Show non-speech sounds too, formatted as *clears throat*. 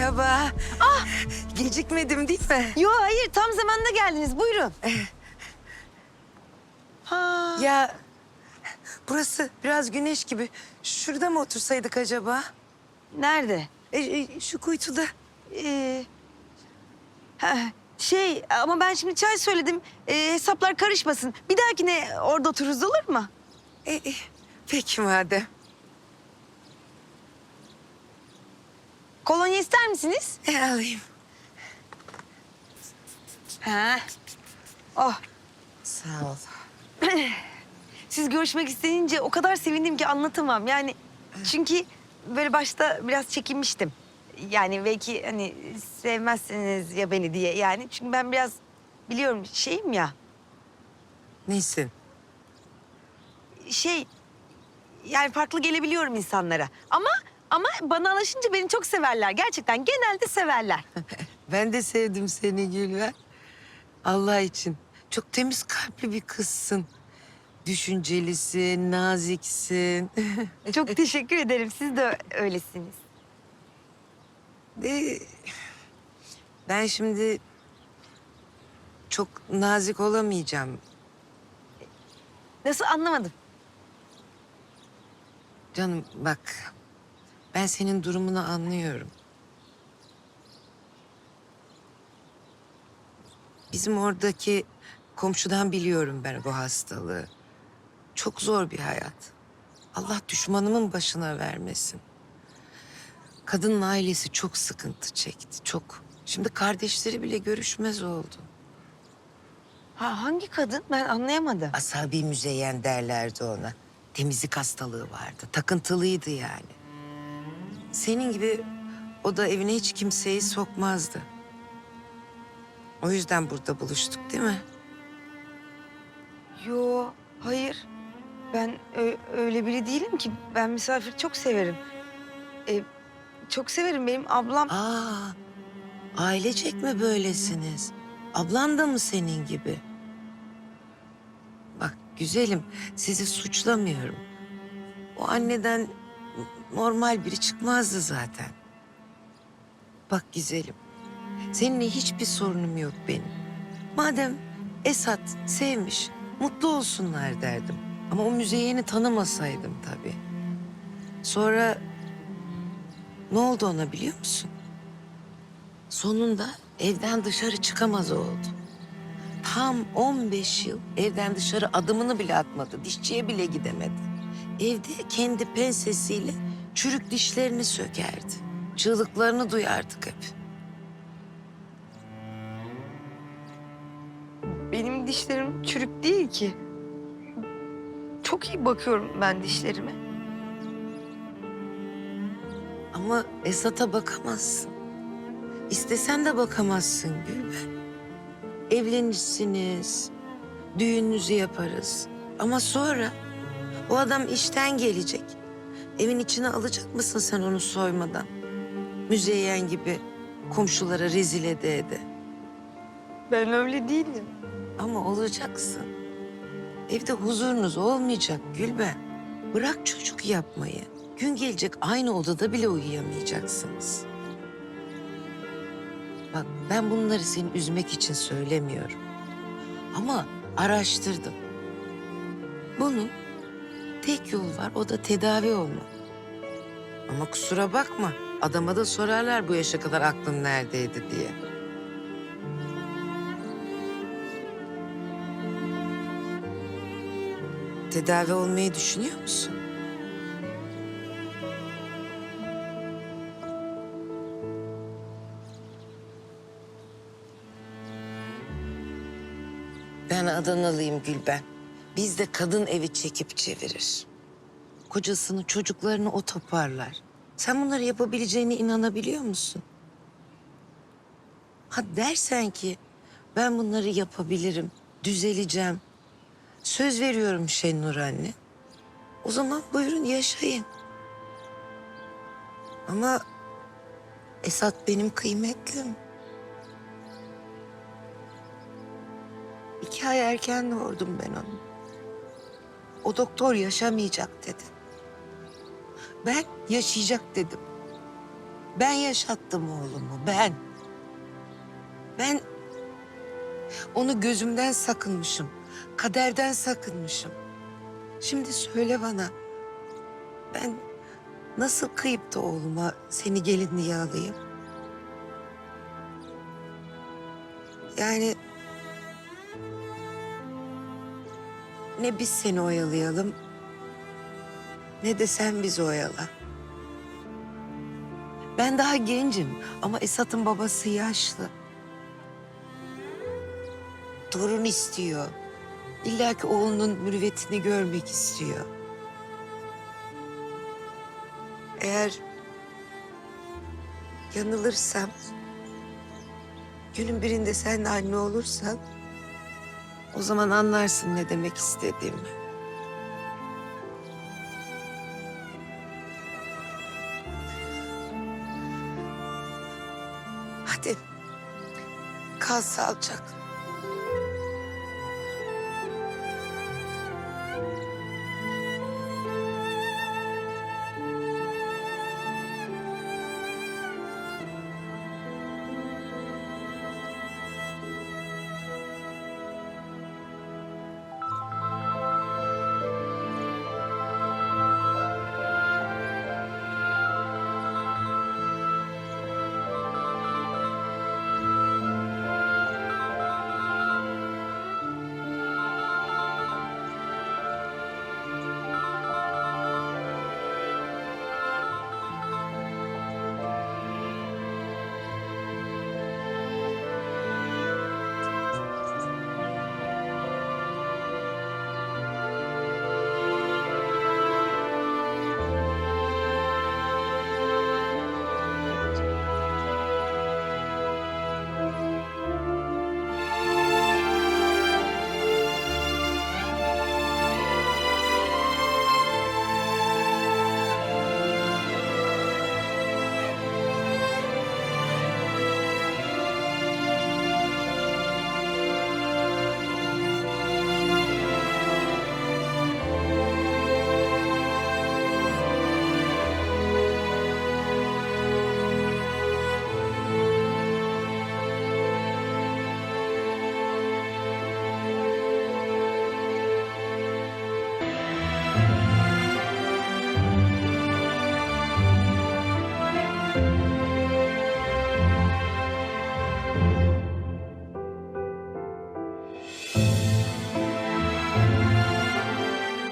Merhaba. Ah! Gecikmedim değil mi? Yo hayır tam zamanında geldiniz buyurun. ha. Ya burası biraz güneş gibi. Şurada mı otursaydık acaba? Nerede? E, e, şu kuytuda. Ee, ha, şey ama ben şimdi çay söyledim. Ee, hesaplar karışmasın. Bir dahakine orada otururuz olur mu? E, e, peki madem. Kolonya ister misiniz? E, alayım. Ha. Oh Sağ ol. *clears throat* siz görüşmek isteyince o kadar sevindim ki anlatamam. Yani çünkü böyle başta biraz çekinmiştim. Yani belki hani sevmezsiniz ya beni diye yani. Çünkü ben biraz biliyorum şeyim ya. Neysin? şey yani farklı gelebiliyorum insanlara. Ama ama bana alışınca beni çok severler. Gerçekten genelde severler. *laughs* Ben de sevdim seni Gülver. Allah için. Çok temiz kalpli bir kızsın. Düşüncelisin, naziksin. *laughs* çok teşekkür ederim. Siz de öylesiniz. De, ben şimdi çok nazik olamayacağım. Nasıl anlamadım. Canım bak, ben senin durumunu anlıyorum. Bizim oradaki komşudan biliyorum ben bu hastalığı. Çok zor bir hayat. Allah düşmanımın başına vermesin. Kadının ailesi çok sıkıntı çekti, çok. Şimdi kardeşleri bile görüşmez oldu. Ha hangi kadın? Ben anlayamadım. Asabi müzeyyen derlerdi ona. Temizlik hastalığı vardı. Takıntılıydı yani. Senin gibi o da evine hiç kimseyi sokmazdı. O yüzden burada buluştuk değil mi? Yo, hayır. Ben öyle biri değilim ki. Ben misafir çok severim. Ee, çok severim. Benim ablam... Aa, ailecek mi böylesiniz? Ablan da mı senin gibi? Bak güzelim, sizi suçlamıyorum. O anneden normal biri çıkmazdı zaten. Bak güzelim, seninle hiçbir sorunum yok benim. Madem Esat sevmiş, mutlu olsunlar derdim. Ama o müzeyeni tanımasaydım tabii. Sonra ne oldu ona biliyor musun? Sonunda evden dışarı çıkamaz oldu. Tam 15 yıl evden dışarı adımını bile atmadı. Dişçiye bile gidemedi. Evde kendi pensesiyle çürük dişlerini sökerdi. Çığlıklarını duyardık hep. Benim dişlerim çürük değil ki. Çok iyi bakıyorum ben dişlerime. Ama Esat'a bakamazsın. İstesen de bakamazsın Gülben. Evlenirsiniz, düğününüzü yaparız. Ama sonra o adam işten gelecek. Evin içine alacak mısın sen onu soymadan? Müzeyyen gibi komşulara rezil ede ede. Ben öyle değilim. Ama olacaksın. Evde huzurunuz olmayacak Gülben. Bırak çocuk yapmayı. Gün gelecek aynı odada bile uyuyamayacaksınız. Bak ben bunları seni üzmek için söylemiyorum. Ama araştırdım. Bunun tek yol var o da tedavi olmak. Ama kusura bakma adama da sorarlar bu yaşa kadar aklın neredeydi diye. Tedavi olmayı düşünüyor musun? Ben Adanalıyım Gülben. Bizde kadın evi çekip çevirir. Kocasını, çocuklarını o toparlar. Sen bunları yapabileceğine inanabiliyor musun? Ha dersen ki ben bunları yapabilirim, düzeleceğim. Söz veriyorum Şenur anne. O zaman buyurun yaşayın. Ama Esat benim kıymetlim. İki ay erken doğurdum ben onu. O doktor yaşamayacak dedi. Ben yaşayacak dedim. Ben yaşattım oğlumu, ben. Ben onu gözümden sakınmışım, kaderden sakınmışım. Şimdi söyle bana, ben nasıl kıyıp da oğluma seni gelinliğe alayım? Yani ne biz seni oyalayalım, ne de sen bizi oyala. Ben daha gencim ama Esat'ın babası yaşlı. Torun istiyor. İlla ki oğlunun mürüvvetini görmek istiyor. Eğer yanılırsam, günün birinde sen de anne olursan... ...o zaman anlarsın ne demek istediğimi. Hadi kal sağlıcakla.